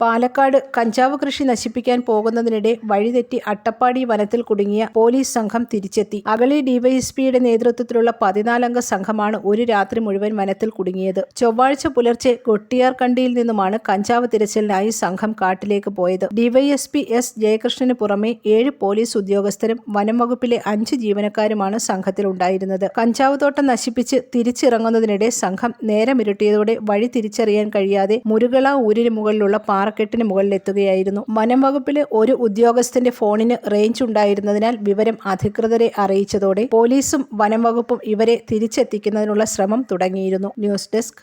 പാലക്കാട് കഞ്ചാവ് കൃഷി നശിപ്പിക്കാൻ പോകുന്നതിനിടെ വഴിതെറ്റി അട്ടപ്പാടി വനത്തിൽ കുടുങ്ങിയ പോലീസ് സംഘം തിരിച്ചെത്തി. അഗളി ഡിവൈഎസ്പിയുടെ നേതൃത്വത്തിലുള്ള പതിനാലംഗ സംഘമാണ് ഒരു രാത്രി മുഴുവൻ വനത്തിൽ കുടുങ്ങിയത്. ചൊവ്വാഴ്ച പുലർച്ചെ കൊട്ടിയാർകണ്ടിയിൽ നിന്നുമാണ് കഞ്ചാവ് തിരച്ചിലിനായി സംഘം കാട്ടിലേക്ക് പോയത്. ഡിവൈഎസ്പി എസ് ജയകൃഷ്ണന് പുറമെ ഏഴ് പോലീസ് ഉദ്യോഗസ്ഥരും വനം വകുപ്പിലെ അഞ്ച് ജീവനക്കാരുമാണ് സംഘത്തിലുണ്ടായിരുന്നത് കഞ്ചാവ് തോട്ടം നശിപ്പിച്ച് തിരിച്ചിറങ്ങുന്നതിനിടെ സംഘം നേരമിരുട്ടിയതോടെ വഴി തിരിച്ചറിയാൻ കഴിയാതെ മുരുകള ഊരിന് മുകളിലുള്ള പാറക്കെട്ടിന് മുകളിലെത്തുകയായിരുന്നു. വനം വകുപ്പിലെ ഒരു ഉദ്യോഗസ്ഥന്റെ ഫോണിന് റേഞ്ച് ഉണ്ടായിരുന്നതിനാൽ വിവരം അധികൃതരെ അറിയിച്ചതോടെ പോലീസും വനം വകുപ്പും ഇവരെ തിരിച്ചെത്തിക്കുന്നതിനുള്ള ശ്രമം തുടങ്ങിയിരുന്നു. News desk